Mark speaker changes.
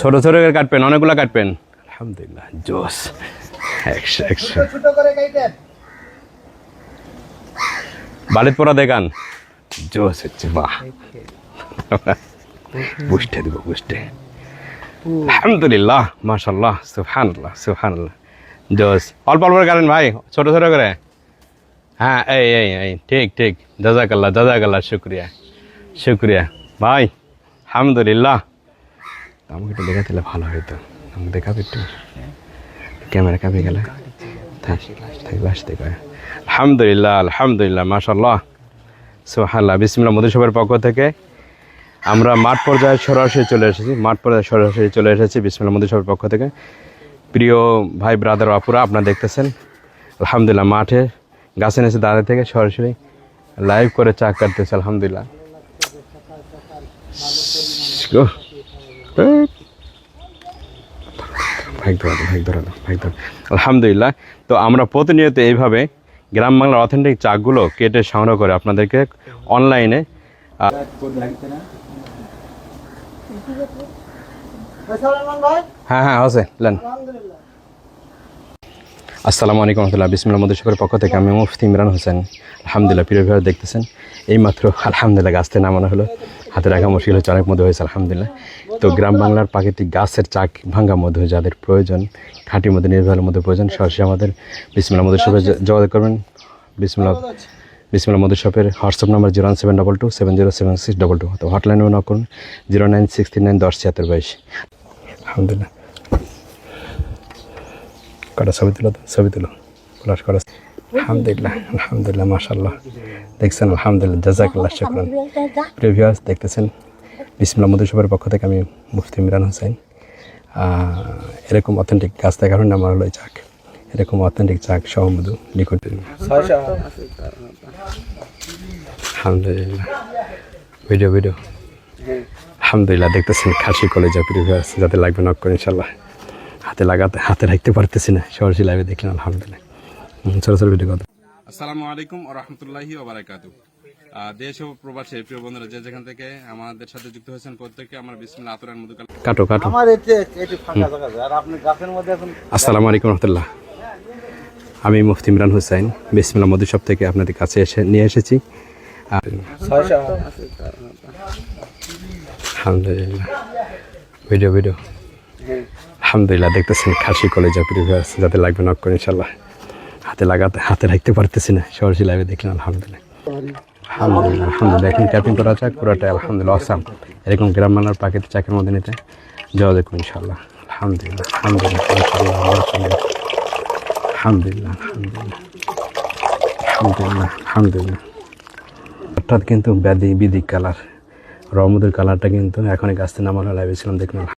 Speaker 1: ছোট ছোট করে কাটবেন অনেকগুলো কাটবেন। আলহামদুলিল্লাহ জোস। একশো একশো।
Speaker 2: ছোট করে কাইটেন।
Speaker 1: বাড়ির পরা দেখান। জোস হচ্ছে বাহ। বুঝতে দিব বুঝতে আলহামদুলিল্লাহ মাশাল্লাহ সুবহানাল্লাহ সুবহানাল্লাহ। জোস। অল্প অল্প করে কাটেন ভাই ছোট ছোট করে। হ্যাঁ এই এই এই ঠিক ঠিক। জাজাকাল্লাহ জাজাকাল্লাহ শুক্রিয়া। শুক্রিয়া। ভাই আলহামদুলিল্লাহ। আমাকে একটু দেখাতে ভালো হতো আমাকে দেখাবে একটু? ক্যামেরা কাঁপে গেলে। থাক থাক, লাস্ট থেকে আলহামদুলিল্লাহ আলহামদুলিল্লাহ মাশাল্লাহ সোহাল্লাহ বিসমিল্লা মধুসবের পক্ষ থেকে আমরা মাঠ পর্যায়ে সরাসরি চলে এসেছি, মাঠ পর্যায়ে সরাসরি চলে এসেছি বিসমিল্লা মধুসবের পক্ষ থেকে। প্রিয় ভাই ব্রাদার আপুরা, আপনারা দেখতেছেন, আলহামদুলিল্লাহ মাঠে গাছে নিচে দাঁড়িয়ে থেকে সরাসরি লাইভ করে চা কাটতেছে, আলহামদুলিল্লাহ। ভাগ ভাগ ভাগ আলহামদুলিল্লাহ। তো আমরা প্রতিনিয়ত এইভাবে গ্রাম বাংলার অথেন্টিক চাকগুলো কেটে সংগ্রহ করে আপনাদেরকে অনলাইনে হ্যাঁ হ্যাঁ আছে লেন আসসালামু আলাইকুম রহমতুল্লাহ, বিসমুল্লাহ মধুশকরের পক্ষ থেকে আমি মুফতি ইমরান হোসেন। আলহামদুলিল্লাহ, প্রিয় ভিউয়ার দেখতেছেন। এইমাত্র আলহামদুলিল্লাহ গাছ থেকে নামানো হলো। হাতে রাখা মুশকিল হচ্ছে অনেক মধু হয়েছে, আলহামদুলিল্লাহ। তো গ্রাম বাংলার প্রাকৃতিক গাছের চাক ভাঙ্গা মধু, যাদের প্রয়োজন, খাঁটি মধু, নির্ভর মধু প্রয়োজন, সরাসরি আমাদের বিসমুল্লাহ মধু শপে যোগাযোগ করবেন। বিসমুল্লাহ বিসমুল্লাহ মধু শপের WhatsApp number zero seven double two seven zero seven six double two তো হটলাইনেও নক করুন, zero nine six three nine দশ ছিয়াত্তর বাইশ। আলহামদুলিল্লাহ। কটা ছবি তুলো তো? ছবি তুলো। ফ্লাশ করা আলহামদুলিল্লাহ আলহামদুলিল্লাহ মাশাল্লাহ দেখছেন, আলহামদুলিল্লাহ, জাজাকাল্লাহ শুকরান। প্রিভিয়াস দেখতেছেন, বিসমুল্লাহ মধুসবের পক্ষ থেকে আমি মুফতি ইমরান হোসেন। এরকম অথেন্টিক গাছ দেখার আমার হলো চাক। এরকম অথেন্টিক চাক সহ মধু লিকুইড আলহামদুলিল্লাহ। ভিডিও ভিডিও আলহামদুলিল্লাহ, দেখতেছেন, খাসি কলেজা প্রিভিয়াস যাতে লাগবে নক করে ইনশাল্লাহ হাতে লাগাতে, হাতে রাখতে পারতেছি না, সরাসরি লাইভে দেখলাম, আলহামদুলিল্লাহ।
Speaker 3: আসসালামু আলাইকুম ও রহমতুল্লাহি ওবারাকাতু দেশ ও প্রবাসী প্রিয় বন্ধুরা যে যেখান থেকে আমাদের সাথে যুক্ত হয়েছেন প্রত্যেককে আমার বিসমিল্লাহ আতরান মধুকাল
Speaker 1: কাটো কাটো।
Speaker 2: আমার এতে এটি ফাঁকা জায়গা আর আপনি গাছের মধ্যে এখন
Speaker 1: আসসালামু আলাইকুম রহমতুল্লাহ। আমি মুফতি ইমরান হুসাইন বিসমিল্লা মধুসব থেকে আপনাদের কাছে এসে নিয়ে এসেছি। আলহামদুলিল্লাহ। Video video. আলহামদুলিল্লাহ দেখতেছেন খাসি কলেজা যাতে লাগবে নক করে ইনশাল্লাহ হাতে লাগাতে, হাতে রাখতে পারতেছি না। সরাসরি লাইভে দেখলাম, আলহামদুলিল্লাহ। আলহামদুলিল্লাহ আলহামদুলিল্লাহ। এখন ট্যাপিং করা চাক পুরোটা আলহামদুলিল্লাহ আসাম এরকম গ্রাম বাংলার প্রাকৃতিক চাকের মধ্যে নিতে যোগাযোগ করুন ইনশাল্লাহ আলহামদুলিল্লাহ আলহামদুলিল্লাহ আলহামদুলিল্লাহ আলহামদুলিল্লাহ আলহামদুলিল্লাহ অর্থাৎ কিন্তু ব্যাধি বিদিক কালার রহমদের কালারটা কিন্তু এখন গাছতে নামানো লাইভে ছিলাম, দেখলাম।